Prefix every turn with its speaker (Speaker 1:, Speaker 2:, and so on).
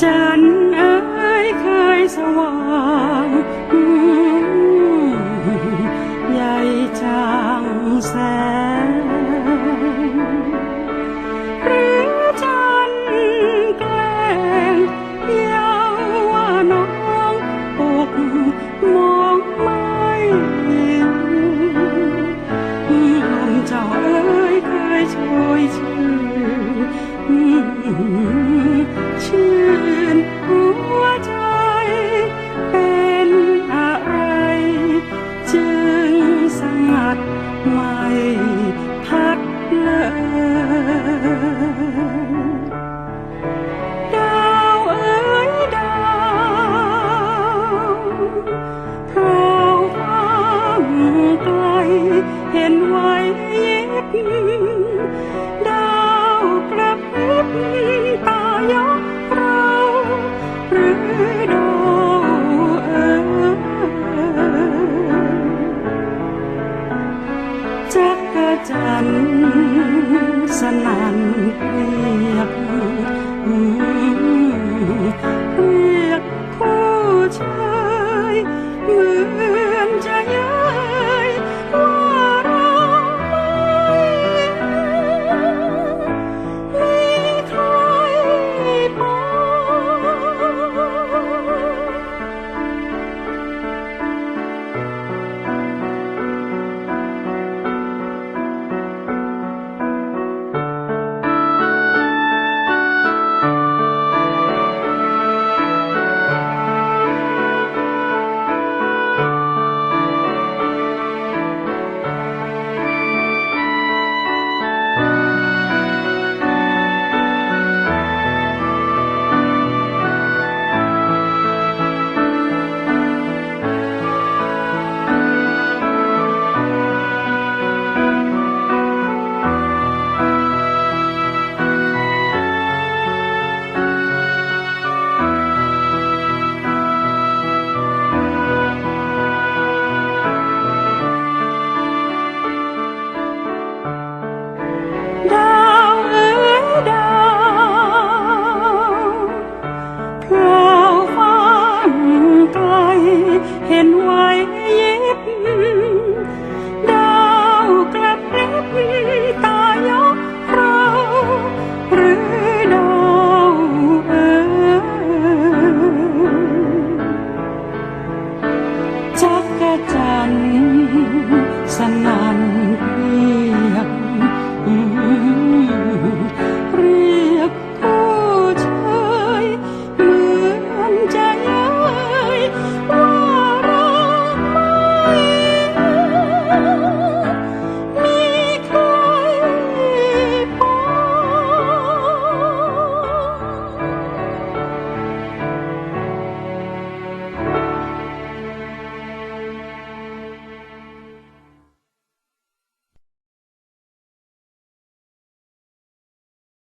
Speaker 1: จันเอ้ยเคยสว่างใหญ่จางแสงหรือจันแกล้งเยาว่าน้องอกมองไม่เห็นลมเจ้าเอ้ยเคยโชยชื่น เพราวฟ้างไกลเห็นไว้ยิบดาวกระพริบตายกเราหรือดาวเอ๋ยจักรจันทร์สนั่นเรียก life